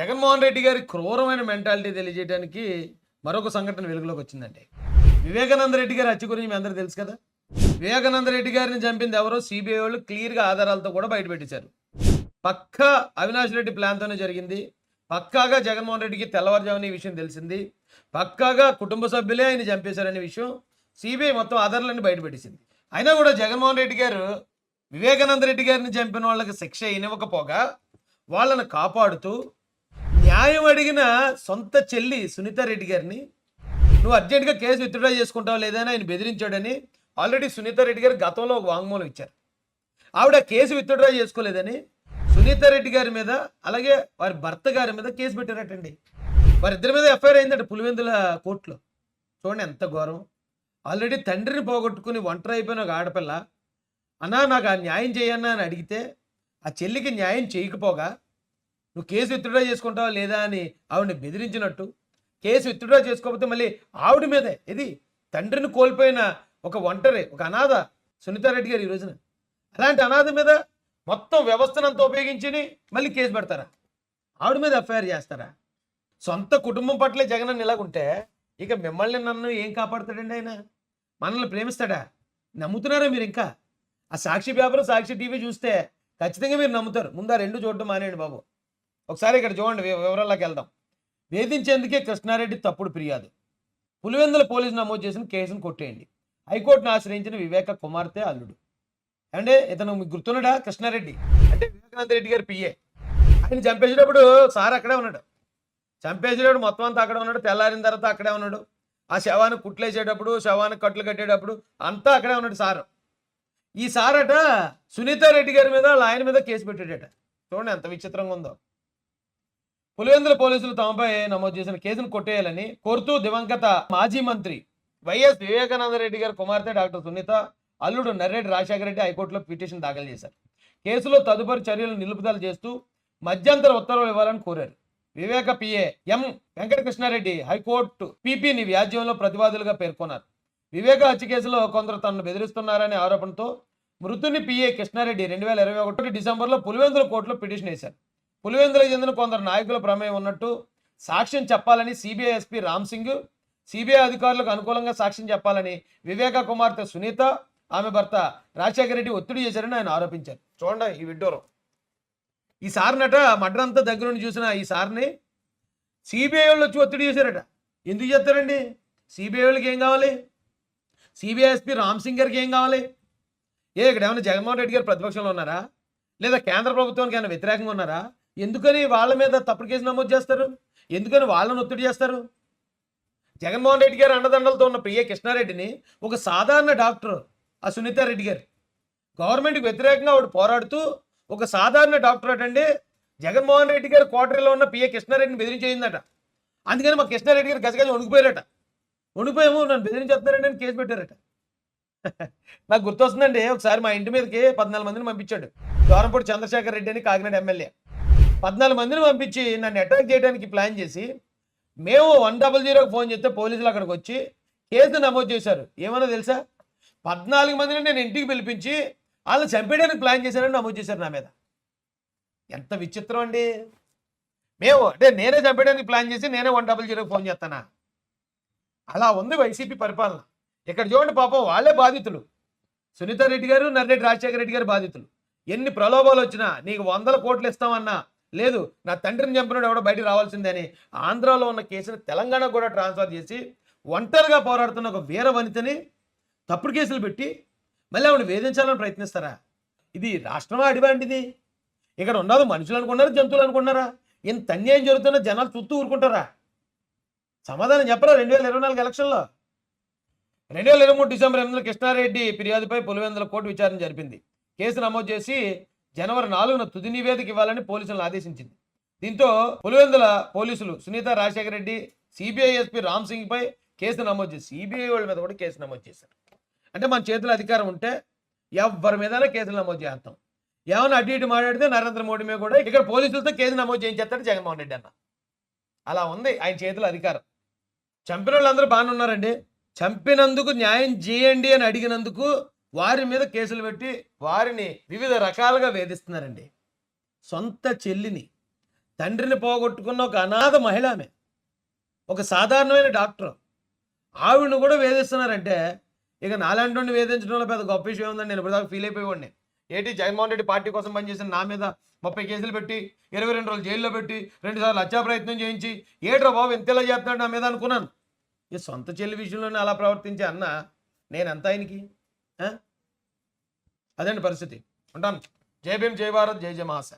జగన్మోహన్ రెడ్డి గారి క్రూరమైన మెంటాలిటీ తెలియజేయడానికి మరొక సంఘటన వెలుగులోకి వచ్చిందండి. వివేకానంద రెడ్డి గారి హత్య గురించి మీ అందరూ తెలుసు కదా? వివేకానంద రెడ్డి గారిని చంపింది ఎవరో సిబిఐ వాళ్ళు క్లియర్గా ఆధారాలతో కూడా బయటపెట్టేశారు పక్కా అవినాష్ రెడ్డి ప్లాన్తోనే జరిగింది. పక్కాగా జగన్మోహన్ రెడ్డికి తెల్లవారుజామున ఈ విషయం తెలిసింది. పక్కాగా కుటుంబ సభ్యులే ఆయన చంపేశారనే విషయం సిబిఐ మొత్తం ఆధారాలన్నీ బయటపెట్టేసింది అయినా కూడా జగన్మోహన్ రెడ్డి గారు వివేకానంద రెడ్డి గారిని చంపిన వాళ్ళకి శిక్ష ఇవ్వకపోగా వాళ్ళని కాపాడుతూ న్యాయం అడిగిన సొంత చెల్లి సునీత రెడ్డి గారిని నువ్వు అర్జెంటుగా కేసు విత్డ్రా చేసుకుంటావు లేదని ఆయన బెదిరించాడని ఆల్రెడీ సునీత రెడ్డి గారు గతంలో ఒక వాంగ్మూలం ఇచ్చారు. ఆవిడ కేసు విత్డ్రా చేసుకోలేదని సునీత రెడ్డి గారి మీద అలాగే వారి భర్త గారి మీద కేసు పెట్టారటండి. వారిద్దరి మీద ఎఫ్ఐఆర్ అయిందట పులివెందుల కోర్టులో. చూడండి ఎంత ఘోరం. ఆల్రెడీ తండ్రిని పోగొట్టుకుని ఒంటరి అయిపోయిన ఒక ఆడపిల్ల అన్నా నాకు ఆ న్యాయం చేయన్నా అని అడిగితే ఆ చెల్లికి న్యాయం చేయకపోగా నువ్వు కేసు విత్డ్రా చేసుకుంటావా లేదా అని ఆవిడని బెదిరించినట్టు కేసు విత్డ్రా చేసుకోకపోతే మళ్ళీ ఆవిడ మీదే. ఇది తండ్రిని కోల్పోయిన ఒక ఒంటరి ఒక అనాథ సునీతారెడ్డి గారు ఈ రోజున. అలాంటి అనాథ మీద మొత్తం వ్యవస్థనంతా ఉపయోగించి మళ్ళీ కేసు పెడతారా? ఆవిడ మీద ఎఫ్ఐఆర్ చేస్తారా? సొంత కుటుంబం పట్లే జగన్ అని ఇలాగుంటే ఇక మిమ్మల్ని నన్ను ఏం కాపాడుతాడండి ఆయన? మనల్ని ప్రేమిస్తాడా? నమ్ముతున్నారా మీరు ఇంకా? ఆ సాక్షి పేపర్ సాక్షి టీవీ చూస్తే ఖచ్చితంగా మీరు నమ్ముతారు. ముందు ఆ రెండు చూడడం మానేయండి బాబు. ఒకసారి ఇక్కడ చూడండి వివరాల్లోకి వెళ్దాం. వేధించేందుకే కృష్ణారెడ్డి తప్పుడు ఫిర్యాదు. పులివెందుల పోలీసు నమోదు చేసిన కేసును కొట్టేయండి. హైకోర్టును ఆశ్రయించిన వివేక కుమార్తె అల్లుడు. అంటే ఇతను మీకు గుర్తున్నాడా? కృష్ణారెడ్డి. అంటే వివేకానంద రెడ్డి గారి పిఏ ఆయన చంపేసేటప్పుడు సార్ అక్కడే ఉన్నాడు. చంపేసేటప్పుడు మొత్తం అంతా అక్కడే ఉన్నాడు. తెల్లారిన తర్వాత అక్కడే ఉన్నాడు. ఆ శవాన్ని కుట్లేసేటప్పుడు శవానికి కట్లు కట్టేటప్పుడు అంతా అక్కడే ఉన్నాడు సార్. ఈ సార్ అట సునీత రెడ్డి గారి మీద వాళ్ళ ఆయన మీద కేసు పెట్టాడట. చూడండి ఎంత విచిత్రంగా ఉందో. పులివెందుల పోలీసులు తమపై నమోదు చేసిన కేసును కొట్టేయాలని కోరుతూ దివంగత మాజీ మంత్రి వైఎస్ వివేకానంద రెడ్డి గారి కుమార్తె డాక్టర్ సునీత అల్లుడు నర్రెడ్డి రాజశేఖర రెడ్డి హైకోర్టులో పిటిషన్ దాఖలు చేశారు. కేసులో తదుపరి చర్యలు నిలుపుదల చేస్తూ మధ్యంతర ఉత్తర్వులు ఇవ్వాలని కోరారు. Viveka PA M Venkatakrishnareddy high court పీపీని వ్యాజ్యంలో ప్రతివాదులుగా పేర్కొన్నారు. వివేక హత్య కేసులో కొందరు తనను బెదిరిస్తున్నారనే ఆరోపణతో మృతుని పిఏ కృష్ణారెడ్డి రెండు వేల ఇరవై ఒకటి డిసెంబర్లో పులివెందుల కోర్టులో పిటిషన్ వేశారు. పులివెందులకు చెందిన కొందరు నాయకుల ప్రమేయం ఉన్నట్టు సాక్ష్యం చెప్పాలని CBI SP Ram Singh CBI అధికారులకు అనుకూలంగా సాక్ష్యం చెప్పాలని వివేక కుమార్తె సునీత ఆమె భర్త రాజశేఖర రెడ్డి ఒత్తిడి చేశారని ఆయన ఆరోపించారు. చూడండి ఈ విడ్డూరం. ఈ సార్నట మడ్రంతా దగ్గర నుండి చూసిన ఈ సార్ని సిబిఐ వాళ్ళు వచ్చి ఒత్తిడి చేశారట. ఎందుకు చేస్తారండి? సిబిఐ వాళ్ళకి ఏం కావాలి? సిబిఐ ఎస్పీ రామ్ సింగ్ గారికి ఏం కావాలి? ఏ ఇక్కడ ఏమైనా జగన్మోహన్ రెడ్డి గారు ప్రతిపక్షంలో ఉన్నారా? లేదా కేంద్ర ప్రభుత్వానికి ఏమైనా వ్యతిరేకంగా ఉన్నారా? ఎందుకని వాళ్ళ మీద తప్పుడు కేసు నమోదు చేస్తారు? ఎందుకని వాళ్ళని ఒత్తిడి చేస్తారు? జగన్మోహన్ రెడ్డి గారు అండదండలతో ఉన్న ప్రియ కృష్ణారెడ్డిని ఒక సాధారణ డాక్టర్ ఆ సునీత రెడ్డి గారు గవర్నమెంట్కి వ్యతిరేకంగా ఆవిడ పోరాడుతూ ఒక సాధారణ డాక్టర్ అటండి జగన్మోహన్ రెడ్డి గారు క్వార్టర్లో ఉన్న పిఏ కృష్ణారెడ్డిని బెదిరించేయిందట అందుకని మా కృష్ణారెడ్డి గారు గజగజ వణికిపోయారట. వణిపోయాము నన్ను బెదిరించేస్తున్నారండి అని కేసు పెట్టారట. నాకు గుర్తొస్తుందండి ఒకసారి మా ఇంటి మీదకి పద్నాలుగు మందిని పంపించాడు. దూరంపూడి చంద్రశేఖర్ రెడ్డి అని కాకినాడ ఎమ్మెల్యే. పద్నాలుగు మందిని పంపించి నన్ను అటాక్ చేయడానికి ప్లాన్ చేసి మేము వన్ డబల్ జీరోకి ఫోన్ చేస్తే పోలీసులు అక్కడికి వచ్చి కేసు నమోదు చేశారు. ఏమన్నా తెలుసా? పద్నాలుగు మందిని నేను ఇంటికి పిలిపించి వాళ్ళని చంపేయడానికి ప్లాన్ చేశారని నమోదు చేశారు నా మీద. ఎంత విచిత్రం అండి. మేము అంటే నేనే చంపేయడానికి ప్లాన్ చేసి నేనే వన్ డబల్ జీరోకి ఫోన్ చేస్తానా? అలా ఉంది వైసీపీ పరిపాలన. ఇక్కడ చూడండి పాపం వాళ్ళే బాధితులు. సునీత రెడ్డి గారు నర్రెడ్డి రాజశేఖర రెడ్డి గారు బాధితులు. ఎన్ని ప్రలోభాలు వచ్చినా నీకు వందల కోట్లు ఇస్తామన్నా లేదు నా తండ్రిని చంపినాడు ఎవడో బయటికి రావాల్సిందే అని ఆంధ్రాలో ఉన్న కేసుని తెలంగాణ కూడా ట్రాన్స్ఫర్ చేసి ఒంటరిగా పోరాడుతున్న ఒక వీర వనితని తప్పుడు కేసులు పెట్టి మళ్ళీ ఆవిడ వేధించాలని ప్రయత్నిస్తారా? ఇది రాష్ట్రమా అడివాంటిది? ఇక్కడ ఉన్నది మనుషులు అనుకున్నారా జంతువులు అనుకున్నారా? ఇంత అన్యాయం జరుగుతున్న జనాలు చుట్టూ ఊరుకుంటారా? సమాధానం చెప్పరా రెండు వేల ఇరవై నాలుగు ఎలక్షన్లో? రెండు వేల ఇరవై మూడు డిసెంబర్ ఎనిమిదిలో కృష్ణారెడ్డి ఫిర్యాదుపై పులివెందుల కోర్టు విచారణ జరిపింది. కేసు నమోదు చేసి జనవరి నాలుగున తుది నివేదిక ఇవ్వాలని పోలీసులను ఆదేశించింది. దీంతో పులివెందుల పోలీసులు సునీత రాజశేఖర రెడ్డి సిబిఐ ఎస్పీ రామ్ సింగ్ పై కేసు నమోదు చేసి సిబిఐ వాళ్ళ మీద కూడా కేసు నమోదు చేశారు. అంటే మన చేతిలో అధికారం ఉంటే ఎవరి మీదైనా కేసులు నమోదు చేస్తాం. ఏమైనా అటు ఇటు మాట్లాడితే నరేంద్ర మోడీ మీద కూడా ఇక్కడ పోలీసులతో కేసు నమోదు చేయించేస్తాడు జగన్మోహన్ రెడ్డి అన్న. అలా ఉంది ఆయన చేతిలో అధికారం. చంపిన వాళ్ళందరూ బాగానే ఉన్నారండి. చంపినందుకు న్యాయం చేయండి అని అడిగినందుకు వారి మీద కేసులు పెట్టి వారిని వివిధ రకాలుగా వేధిస్తున్నారండి. సొంత చెల్లిని తండ్రిని పోగొట్టుకున్న ఒక అనాథ మహిళ ఆమె ఒక సాధారణమైన డాక్టర్. ఆవిడను కూడా వేధిస్తున్నారంటే ఇక నాలాంటి వేధించడంలో పెద్ద గొప్ప విషయం ఉందని నేను ఇప్పటిదాకా ఫీల్ అయిపోయేవాడిని. ఏంటి జగన్మోహన్ రెడ్డి పార్టీ కోసం పనిచేసిన నా మీద ముప్పై కేసులు పెట్టి ఇరవై రెండు రోజులు జైల్లో పెట్టి రెండు సార్లు హత్యా ప్రయత్నం చేయించి ఏట్రా బాబు ఇంతలా చేస్తున్నాడు నా మీద అనుకున్నాను. ఈ సొంత చెల్లి విషయంలోనే అలా ప్రవర్తించే అన్న నేను ఎంత ఆయనకి? అదండి పరిస్థితి? ఉంటాను. జై భీమ్ జై భారత్ జై జయ మహాసేన